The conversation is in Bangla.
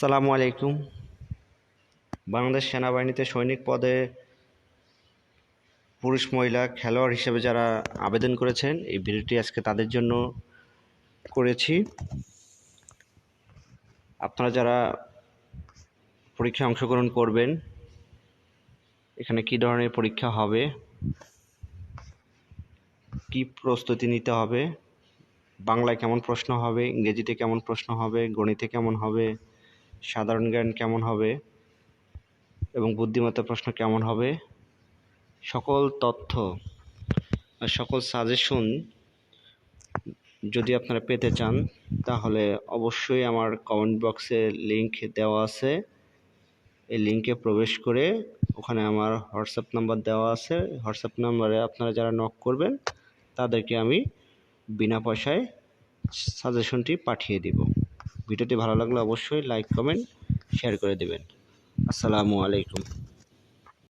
আসসালামু আলাইকুম। বাংলাদেশ সেনাবাহিনীতে সৈনিক পদে পুরুষ, মহিলা, খেলোয়াড় হিসেবে যারা আবেদন করেছেন, এই ভিডিওটি আজকে তাদের জন্য করেছি। আপনারা যারা পরীক্ষায় অংশগ্রহণ করবেন, এখানে কী ধরনের পরীক্ষা হবে, কি প্রস্তুতি নিতে হবে, বাংলায় কেমন প্রশ্ন হবে, ইংরেজিতে কেমন প্রশ্ন হবে, গণিতে কেমন হবে সাধারণ জ্ঞান কেমন হবে এবং বুদ্ধিমত্তা প্রশ্ন কেমন হবে? সকল তথ্য সকল সাজেশন যদি আপনারা পেতে চান, তাহলে অবশ্যই আমার কমেন্ট বক্সে লিংক দেওয়া আছে। এই লিংকে প্রবেশ করে ওখানে আমার হোয়াটসঅ্যাপ নাম্বার দেওয়া আছে। হোয়াটসঅ্যাপ নাম্বারে আপনারা যারা নক করবেন, তাদেরকে আমি বিনা পয়সায় সাজেশনটি পাঠিয়ে দিব। ভিডিওটি ভালো লাগলে অবশ্যই লাইক কমেন্ট শেয়ার করে দেবেন। আসসালামু আলাইকুম।